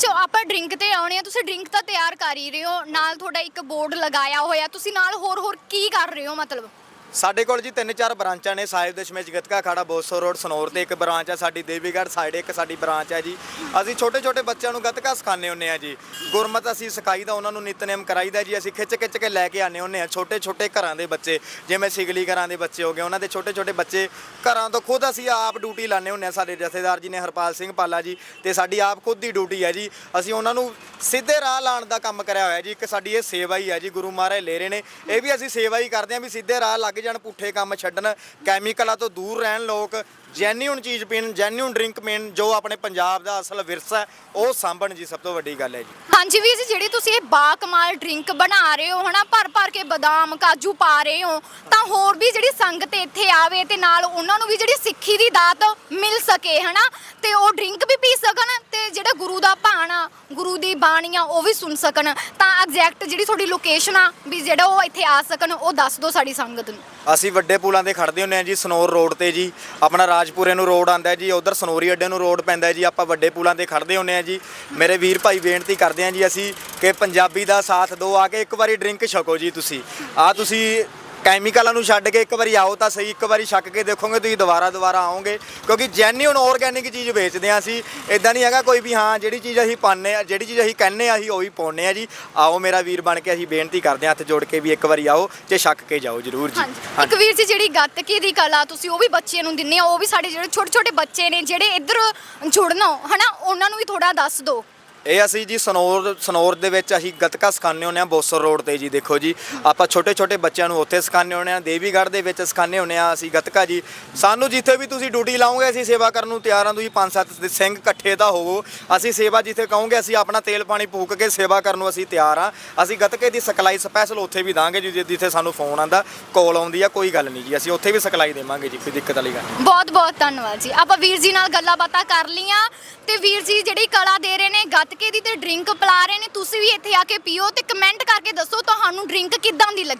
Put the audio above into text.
ਅੱਛਾ, ਆਪਾਂ ਡਰਿੰਕ ਤੇ ਆਉਣੇ ਆ, ਤੁਸੀਂ ਡਰਿੰਕ ਤਾਂ ਤਿਆਰ ਕਰ ਹੀ ਰਹੇ ਹੋ, ਨਾਲ ਤੁਹਾਡਾ ਇੱਕ ਬੋਰਡ ਲਗਾਇਆ ਹੋਇਆ, ਤੁਸੀਂ ਨਾਲ ਹੋਰ ਹੋਰ ਕੀ ਕਰ ਰਹੇ ਹੋ, ਮਤਲਬ? ਸਾਡੇ ਕੋਲ ਜੀ ਤਿੰਨ ਚਾਰ ਬ੍ਰਾਂਚਾਂ ਨੇ, ਸਾਹਿਬ ਦਸ਼ਮੇਸ਼, ਗਤਕਾ ਖਾੜਾ, ਬੋਸੋ ਰੋਡ, ਸਨੌਰ ਤੇ ਇੱਕ ਬ੍ਰਾਂਚ ਹੈ ਸਾਡੀ ਦੇਵੀਗੜ੍ਹ ਸਾਈਡ ਇੱਕ ਸਾਡੀ ਬ੍ਰਾਂਚ ਹੈ ਜੀ। ਅਸੀਂ ਛੋਟੇ ਛੋਟੇ ਬੱਚਿਆਂ ਨੂੰ ਗਤਕਾ ਸਿਖਾਉਂਦੇ ਹੁੰਨੇ ਆ ਜੀ। ਗੁਰਮਤ ਅਸੀਂ ਸਿਖਾਈਦਾ ਉਹਨਾਂ ਨੂੰ ਨਿਤਨੇਮ ਕਰਾਈਦਾ ਜੀ। ਅਸੀਂ ਖਿੱਚ ਖਿੱਚ ਕੇ ਲੈ ਕੇ ਆਨੇ ਹੁੰਨੇ ਆ ਛੋਟੇ ਛੋਟੇ ਘਰਾਂ ਦੇ ਬੱਚੇ, ਜਿਵੇਂ ਸਿਗਲੀ ਘਰਾਂ ਦੇ ਬੱਚੇ ਹੋ ਗਏ, ਉਹਨਾਂ ਦੇ ਛੋਟੇ ਛੋਟੇ ਬੱਚੇ ਘਰਾਂ ਤੋਂ ਖੁਦ ਅਸੀਂ ਆਪ ਡਿਊਟੀ ਲਾਣੇ ਹੁੰਨੇ ਆ। ਸਾਡੇ ਜਥੇਦਾਰ ਜੀ ਨੇ ਹਰਪਾਲ ਸਿੰਘ ਪਾਲਾ ਜੀ ਤੇ ਸਾਡੀ ਆਪ ਖੁਦ ਦੀ ਡਿਊਟੀ ਹੈ ਜੀ। ਅਸੀਂ ਉਹਨਾਂ ਨੂੰ ਸਿੱਧੇ ਰਾਹ ਲਾਉਣ ਦਾ ਕੰਮ ਕਰਿਆ ਹੋਇਆ ਜੀ। ਇੱਕ ਸਾਡੀ ਇਹ ਸੇਵਾ ਹੀ ਹੈ ਜੀ, ਗੁਰੂ ਮਹਾਰਾਜ ਲੈ ਰਹੇ ਨੇ। ਇਹ ਵੀ ਅਸੀਂ ਸੇਵਾ ਹੀ ਕਰਦੇ ਹਾਂ ਵੀ ਸਿੱਧੇ ਰਾਹ ਲੱਗ ਜਾਣ ਪੁੱਠੇ ਕੰਮ ਛੱਡਣ, ਕੈਮੀਕਲਾਂ ਤੋਂ ਦੂਰ ਰਹਿਣ ਲੋਕ ਜੈਨੂਇਨ ਚੀਜ਼ ਪੀਣ ਜੈਨੂਇਨ ਡਰਿੰਕ ਪੀਣ, ਜੋ ਆਪਣੇ ਪੰਜਾਬ ਦਾ ਅਸਲ ਵਿਰਸਾ ਹੈ, ਉਹ ਸਾਂਭਣ ਜੀ ਸਭ ਤੋਂ ਵੱਡੀ ਗੱਲ ਹੈ ਜੀ। ਹਾਂਜੀ ਵੀਰ ਜੀ, ਜਿਹੜੀ ਤੁਸੀਂ ਇਹ ਬਾ ਕਮਾਲ ਡਰਿੰਕ ਬਣਾ ਰਹੇ ਹੋ ਹਨਾ, ਭਰ ਭਰ ਕੇ ਬਦਾਮ, ਕਾਜੂ ਪਾ ਰਹੇ ਹੋ, ਤਾਂ ਹੋਰ ਵੀ ਜਿਹੜੀ ਸੰਗਤ ਇੱਥੇ ਆਵੇ ਤੇ ਨਾਲ ਉਹਨਾਂ ਨੂੰ ਵੀ ਜਿਹੜੀ ਸਿੱਖੀ ਦੀ ਦਾਤ ਮਿਲ ਸਕੇ ਹਨਾ, ਤੇ ਉਹ ਡਰਿੰਕ ਵੀ ਪੀ ਸਕਣ ਤੇ ਜਿਹੜਾ ਗੁਰੂ ਦਾ ਭਾਣਾ, ਗੁਰੂ ਦੀ ਬਾਣੀ ਆ ਉਹ ਵੀ ਸੁਣ ਸਕਣ, ਤਾਂ ਐਗਜ਼ੈਕਟ ਜਿਹੜੀ ਤੁਹਾਡੀ ਲੋਕੇਸ਼ਨ ਆ, ਵੀ ਜਿਹੜਾ ਉਹ ਇੱਥੇ ਆ ਸਕਣ, ਉਹ ਦੱਸ ਦਿਓ ਸਾਡੀ ਸੰਗਤ ਨੂੰ। ਅਸੀਂ ਵੱਡੇ ਪੁਲਾਂ ਤੇ ਖੜਦੇ ਹੁੰਨੇ ਆ ਜੀ, ਸਨੋਰ ਰੋਡ ਤੇ ਜੀ। ਆਪਣਾ ਰਾਜਪੁਰੇ ਨੂੰ ਰੋਡ ਆਂਦਾ ਜੀ, ਉਧਰ ਸਨੋਰੀ ਅੱਡੇ ਨੂੰ ਰੋਡ ਪੈਂਦਾ ਜੀ। ਆਪਾਂ ਵੱਡੇ ਪੁਲਾਂ ਤੇ ਖੜਦੇ ਹੁੰਨੇ ਆ ਜੀ। ਮੇਰੇ ਵੀਰ ਭਾਈ ਬੇਨਤੀ ਕਰਦੇ ਆ ਜੀ ਅਸੀਂ ਕਿ ਪੰਜਾਬੀ ਦਾ ਸਾਥ ਦਿਓ, ਆ ਕੇ ਇੱਕ ਵਾਰੀ ਡਰਿੰਕ ਛਕੋ ਜੀ ਤੁਸੀਂ। ਆ ਤੁਸੀਂ ਕੈਮੀਕਲਾਂ ਨੂੰ ਛੱਡ ਕੇ ਇੱਕ ਵਾਰੀ ਆਓ ਤਾਂ ਸਹੀ, ਇੱਕ ਵਾਰੀ ਛੱਕ ਕੇ ਦੇਖੋਗੇ, ਤੁਸੀਂ ਦੁਬਾਰਾ ਦੁਬਾਰਾ ਆਓਗੇ। ਕਿਉਂਕਿ ਜੈਨੂਇਨ ਆਰਗੈਨਿਕ ਚੀਜ਼ ਵੇਚਦੇ ਆ ਅਸੀਂ ਇਦਾਂ ਨਹੀਂ ਹੈਗਾ ਕੋਈ ਵੀ ਹਾਂ, ਜਿਹੜੀ ਚੀਜ਼ ਅਸੀਂ ਪਾਉਂਦੇ ਆ ਜਿਹੜੀ ਚੀਜ਼ ਅਸੀਂ ਕਹਿੰਨੇ ਆ ਅਸੀਂ ਉਹੀ ਪਾਉਂਦੇ ਆ ਜੀ। ਆਓ ਮੇਰਾ ਵੀਰ ਬਣ ਕੇ ਅਸੀਂ ਬੇਨਤੀ ਕਰਦੇ ਆ ਹੱਥ ਜੋੜ ਕੇ ਵੀ ਇੱਕ ਵਾਰੀ ਆਓ ਤੇ ਛੱਕ ਕੇ ਜਾਓ ਜਰੂਰ ਜੀ। ਹਾਂਜੀ। ਇੱਕ ਵੀਰ ਜੀ ਜਿਹੜੀ ਗੱਤਕੇ ਦੀ ਕਲਾ ਤੁਸੀਂ ਉਹ ਵੀ ਬੱਚੇ ਨੂੰ ਦਿੰਦੇ ਆ ਉਹ ਵੀ ਸਾਡੇ ਜਿਹੜੇ ਛੋਟੇ ਛੋਟੇ ਬੱਚੇ ਨੇ, ਜਿਹੜੇ ਇੱਧਰ ਜੁੜਨ, ਹਨਾ, ਉਹਨਾਂ ਨੂੰ ਵੀ ਥੋੜਾ ਦੱਸ ਦਿਓ। ਇਹ ਅਸੀਂ ਜੀ ਸਨੌਰ ਸਨੌਰ ਦੇ ਵਿੱਚ ਅਸੀਂ ਗੱਤਕਾ ਸਿਖਾਉਂਦੇ ਹੁੰਦੇ ਆ ਬੋਸਰ ਰੋਡ ਤੇ ਜੀ, ਦੇਖੋ ਜੀ। ਆਪਾਂ ਛੋਟੇ ਛੋਟੇ ਬੱਚਿਆਂ ਨੂੰ ਉੱਥੇ ਸਿਖਾਉਂਦੇ ਹੁੰਦੇ ਆ ਦੇਵੀਗੜ੍ਹ ਦੇ ਵਿੱਚ ਸਿਖਾਉਂਦੇ ਹੁੰਦੇ ਆ ਅਸੀਂ ਗਤਕਾ ਜੀ। ਸਾਨੂੰ ਜਿੱਥੇ ਵੀ ਤੁਸੀਂ ਡਿਊਟੀ ਲਾਓਗੇ, ਅਸੀਂ ਸੇਵਾ ਕਰਨ ਨੂੰ ਤਿਆਰ ਹਾਂ। ਤੁਸੀਂ ਪੰਜ ਸੱਤ ਸਿੰਘ ਇਕੱਠੇ ਤਾਂ ਹੋਵੋ। ਅਸੀਂ ਸੇਵਾ ਜਿੱਥੇ ਕਹੋਗੇ, ਅਸੀਂ ਆਪਣਾ ਤੇਲ ਪਾਣੀ ਫੂਕ ਕੇ ਸੇਵਾ ਕਰਨ ਨੂੰ ਅਸੀਂ ਤਿਆਰ ਹਾਂ। ਅਸੀਂ ਗੱਤਕੇ ਦੀ ਸਿਖਲਾਈ ਸਪੈਸ਼ਲ ਉੱਥੇ ਵੀ ਦਾਂਗੇ ਜੀ ਜਿੱਥੇ ਸਾਨੂੰ ਫੋਨ ਆਂਦਾ ਕਾਲ ਆਉਂਦੀ ਆ, ਕੋਈ ਗੱਲ ਨਹੀਂ ਜੀ। ਅਸੀਂ ਉੱਥੇ ਵੀ ਸਿਖਲਾਈ ਦੇਵਾਂਗੇ ਜੀ, ਕੋਈ ਦਿੱਕਤ ਵਾਲੀ ਗੱਲ ਨਹੀਂ। ਬਹੁਤ ਬਹੁਤ ਧੰਨਵਾਦ ਜੀ। ਆਪਾਂ ਵੀਰ ਜੀ ਨਾਲ ਗੱਲਾਂ ਬਾਤਾਂ ਕਰ ਲਈਆਂ ਤੇ ਵੀਰ ਜੀ ਜਿਹੜੀ ਕਲਾ ਦੇ ਰਹੇ ਨੇ, ਗੱਤ ਗੱਤਕੇ ਦੀ ਤੇ ਡਰਿੰਕ ਪਿਲਾ ਰਹੇ ਨੇ, ਤੁਸੀਂ ਵੀ ਇੱਥੇ ਆ ਕੇ ਪੀਓ ਤੇ ਕਮੈਂਟ ਕਰਕੇ ਦੱਸੋ ਤੁਹਾਨੂੰ ਡਰਿੰਕ ਕਿੱਦਾਂ ਦੀ ਲੱਗੀ?